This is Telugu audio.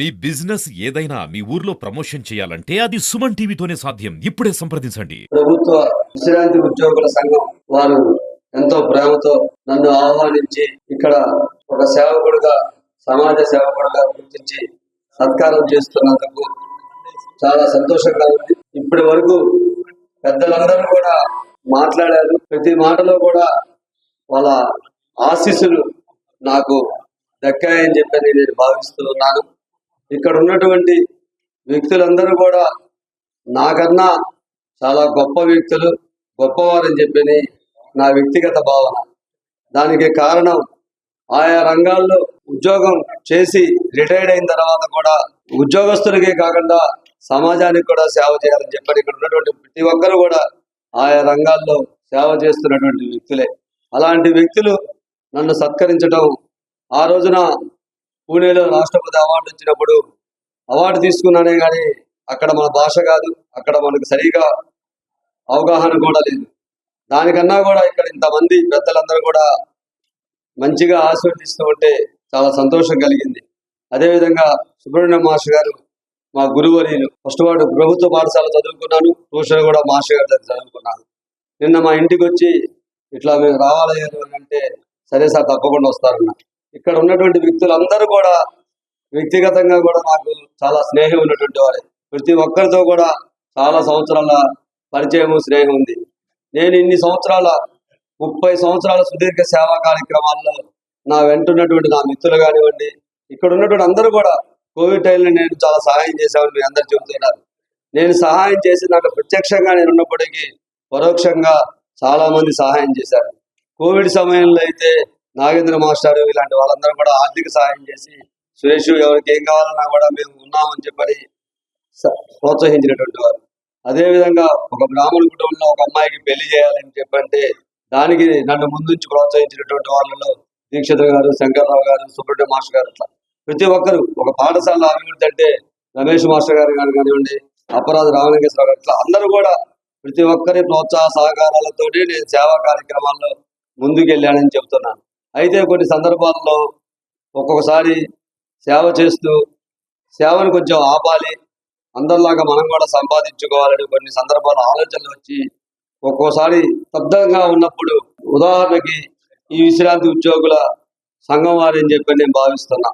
మీ బిజినెస్ ఏదైనా మీ ఊర్లో ప్రమోషన్ చేయాలంటే అది సుమన్ టీవీతోనే సాధ్యం. ఇప్పుడే సంప్రదించండి. ప్రభుత్వ విశ్రాంతి ఉద్యోగుల సంఘం వారు ఎంతో ప్రేమతో నన్ను ఆహ్వానించి ఇక్కడ ఒక సేవకుడుగా సమాజ సేవకుడుగా గుర్తించి సత్కారం చేస్తున్నందుకు చాలా సంతోషంగా ఉంది ఇప్పటి వరకు పెద్దలందరూ కూడా మాట్లాడారు. ప్రతి మాటలో కూడా వాళ్ళ ఆశీస్సులు నాకు దక్కాయని చెప్పని నేను భావిస్తూ ఉన్నాను. ఇక్కడ ఉన్నటువంటి వ్యక్తులందరూ కూడా నాకన్నా చాలా గొప్ప వ్యక్తులు గొప్పవారని చెప్పని నా వ్యక్తిగత భావన. దానికి కారణం ఆయా రంగాల్లో ఉద్యోగం చేసి రిటైర్డ్ అయిన తర్వాత కూడా ఉద్యోగస్తులకే కాకుండా సమాజానికి కూడా సేవ చేయాలని చెప్పని ఇక్కడ ఉన్నటువంటి ప్రతి ఒక్కరు కూడా ఆయా రంగాల్లో సేవ చేస్తున్నటువంటి వ్యక్తులే. అలాంటి వ్యక్తులు నన్ను సత్కరించడం ఆ రోజున పూణేలో రాష్ట్రపతి అవార్డు వచ్చినప్పుడు అవార్డు తీసుకున్నానే కానీ అక్కడ మన భాష కాదు అక్కడ మనకు సరిగా అవగాహన కూడా లేదు. దానికన్నా కూడా ఇక్కడ ఇంతమంది పెద్దలందరూ కూడా మంచిగా ఆశీర్వదిస్తూ ఉంటే చాలా సంతోషం కలిగింది. అదేవిధంగా సుబ్రహ్మణ్యం మాస్టర్ గారు మా గురువర్యులు ఫస్ట్ వాడు ప్రభుత్వ పాఠశాల చదువుకున్నాను ట్యూషన్ కూడా మాస్టర్ గారి దగ్గర చదువుకున్నాను. నిన్న మా ఇంటికి వచ్చి ఇట్లా మేము రావాలి అని అంటే సరే సార్ తప్పకుండా వస్తారన్న ఇక్కడ ఉన్నటువంటి వ్యక్తులందరూ కూడా వ్యక్తిగతంగా కూడా నాకు చాలా స్నేహం ఉన్నటువంటి వారే. ప్రతి ఒక్కరితో కూడా చాలా సంవత్సరాల పరిచయం స్నేహం ఉంది. నేను ఇన్ని సంవత్సరాల ముప్పై సంవత్సరాల సుదీర్ఘ సేవా కార్యక్రమాల్లో నా వెంటున్నటువంటి నా మిత్రులు కానివ్వండి ఇక్కడ ఉన్నటువంటి అందరూ కూడా కోవిడ్ టైంలో నేను చాలా సహాయం చేశామని మీ అందరు చెబుతున్నారు. నేను సహాయం చేసి నాకు ప్రత్యక్షంగా నేను ఉన్నప్పటికీ పరోక్షంగా చాలా మంది సహాయం చేశారు. కోవిడ్ సమయంలో అయితే నాగేంద్ర మాస్టర్ ఇలాంటి వాళ్ళందరూ కూడా ఆర్థిక సహాయం చేసి సురేష్ ఎవరికి ఏం కావాలన్నా కూడా మేము ఉన్నామని చెప్పని ప్రోత్సహించినటువంటి వారు. అదేవిధంగా ఒక బ్రాహ్మణ కుటుంబంలో ఒక అమ్మాయికి పెళ్ళి చేయాలని చెప్పంటే దానికి నన్ను ముందుంచి ప్రోత్సహించినటువంటి వాళ్ళలో దీక్షిత గారు శంకర్రావు గారు సుబ్రహ్మణ్య మాస్టర్ గారు అట్లా. ప్రతి ఒక్కరు ఒక పాఠశాల అభివృద్ధి అంటే రమేష్ మాస్టర్ గారు గారు కానివ్వండి అపరాధ రామలింగేశ్వర గారు ఇట్లా అందరూ కూడా ప్రతి ఒక్కరి ప్రోత్సాహ సహకారాలతోటి నేను సేవా కార్యక్రమాల్లో ముందుకెళ్ళానని చెప్తున్నాను అయితే కొన్ని సందర్భాల్లో ఒక్కొక్కసారి సేవ చేస్తూ సేవను కొంచెం ఆపాలి అందరిలాగా మనం కూడా సంపాదించుకోవాలని కొన్ని సందర్భాలు ఆలోచనలు వచ్చి ఒక్కోసారి స్తబ్దంగా ఉన్నప్పుడు ఉదాహరణకి ఈ విశ్రాంతి ఉద్యోగుల సంఘం వారని చెప్పి నేను భావిస్తున్నా.